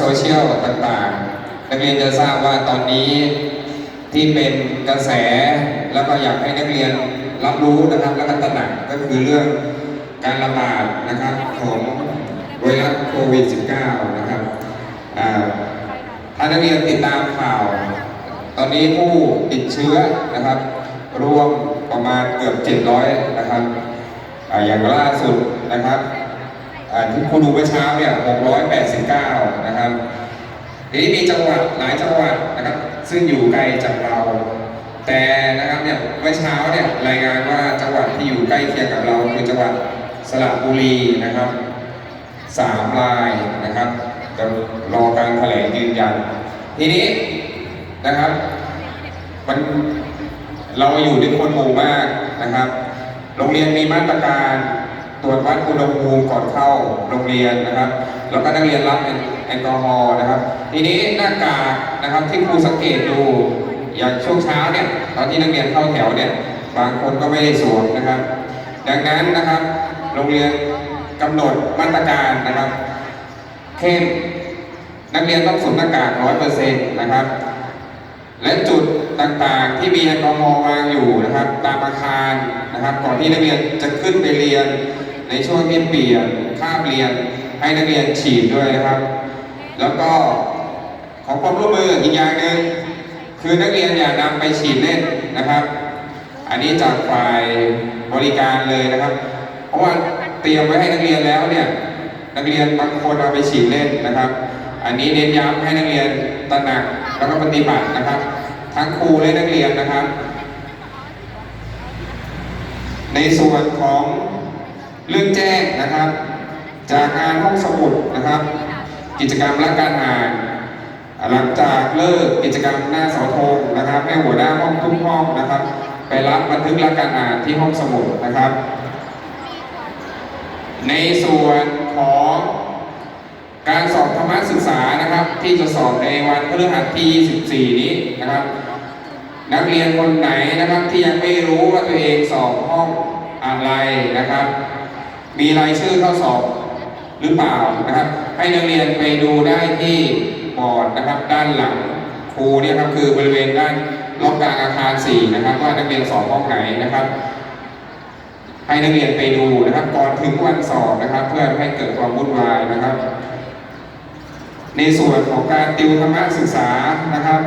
โซเชียลต่างๆ นักเรียนจะทราบว่าตอนนี้ที่เป็นกระแสแล้วก็อยากให้นักเรียนรับรู้นะครับแล้วก็ตระหนักก็คือเรื่องการระบาดนะครับของไวรัสโควิด -19 นะครับอ่าถ้านักเรียนติดตามข่าว ตอนนี้ผู้ติดเชื้อนะครับ รวมประมาณเกือบ 700 นะครับออย่างล่าสุดนะครับ ที่คุณดูเมื่อเช้าเนี่ย689 นะครับทีนี้มีจังหวัดหลายจังหวัดนะครับ ซึ่งอยู่ไกลจากเรา แต่นะครับเนี่ยเมื่อเช้าเนี่ยรายงานว่าจังหวัดที่อยู่ใกล้เคียงกับเราคือจังหวัดสระบุรีนะครับสามรายนะครับจะรอการแถลงยืนยัน ทีนี้นะครับมันเราอยู่ในคนหมู่มากนะครับ โรงเรียนมีมาตรการ ตรวจวัดอุณหภูมิก่อนเข้าโรงเรียนนะครับ แล้วก็นักเรียนรับแอลกอฮอล์นะครับ ทีนี้หน้ากากนะครับที่ครูสังเกตดูอย่างช่วงเช้าเนี่ยตอนที่นักเรียนเข้าแถวเนี่ยบางคนก็ไม่ได้สวมนะครับ ดังนั้นนะครับ โรงเรียนกำหนดมาตรการนะครับเข้มนักเรียนต้องสวมหน้ากากร้อยเปอร์เซ็นต์นะครับ และจุดต่างๆที่มีแอลกอฮอล์วางอยู่นะครับ ตามอาคารนะครับ ก่อนที่นักเรียนจะขึ้นไปเรียน ในช่วงที่เปลี่ยนคาบเรียนให้นักเรียนฉีดด้วยนะครับ แล้วก็ขอความร่วมมืออีกอย่างหนึ่งคือนักเรียนอย่านำไปฉีดเล่นนะครับ อันนี้จากฝ่ายบริการเลยนะครับ เพราะว่าเตรียมไว้ให้นักเรียนแล้วเนี่ยนักเรียนบางคนเอาไปฉีดเล่นนะครับ อันนี้เน้นย้ำให้นักเรียนตระหนักแล้วก็ปฏิบัตินะครับ ทั้งครูและนักเรียนนะครับ ในส่วนของ เรื่องแจ้งนะครับ จากงานห้องสมุดนะครับ กิจกรรมและการอ่าน หลังจากเลิกกิจกรรมหน้าเสาธงนะครับ ให้หัวหน้าห้องทุกห้องนะครับ ไปรับบันทึกและการอ่านที่ห้องสมุดนะครับ ในส่วนของการสอบธรรมศึกษานะครับ ที่จะสอบในวันพฤหัสที่ 24 นี้นะครับ นักเรียนคนไหนนะครับที่ยังไม่รู้ว่าตัวเองสอบห้องอะไรนะครับ มีรายชื่อเข้าสอบหรือเปล่านะครับ ให้นักเรียนไปดูได้ที่บอร์ดนะครับ ด้านหลังครูเนี่ยครับคือบริเวณด้านรอบกลางอาคาร4นะครับ ว่านักเรียนสอบห้องไหนนะครับ ให้นักเรียนไปดูนะครับ ก่อนถึงวันสอบนะครับ เพื่อไม่ให้เกิดความวุ่นวายนะครับ ในส่วนของการติวธรรมศึกษานะครับ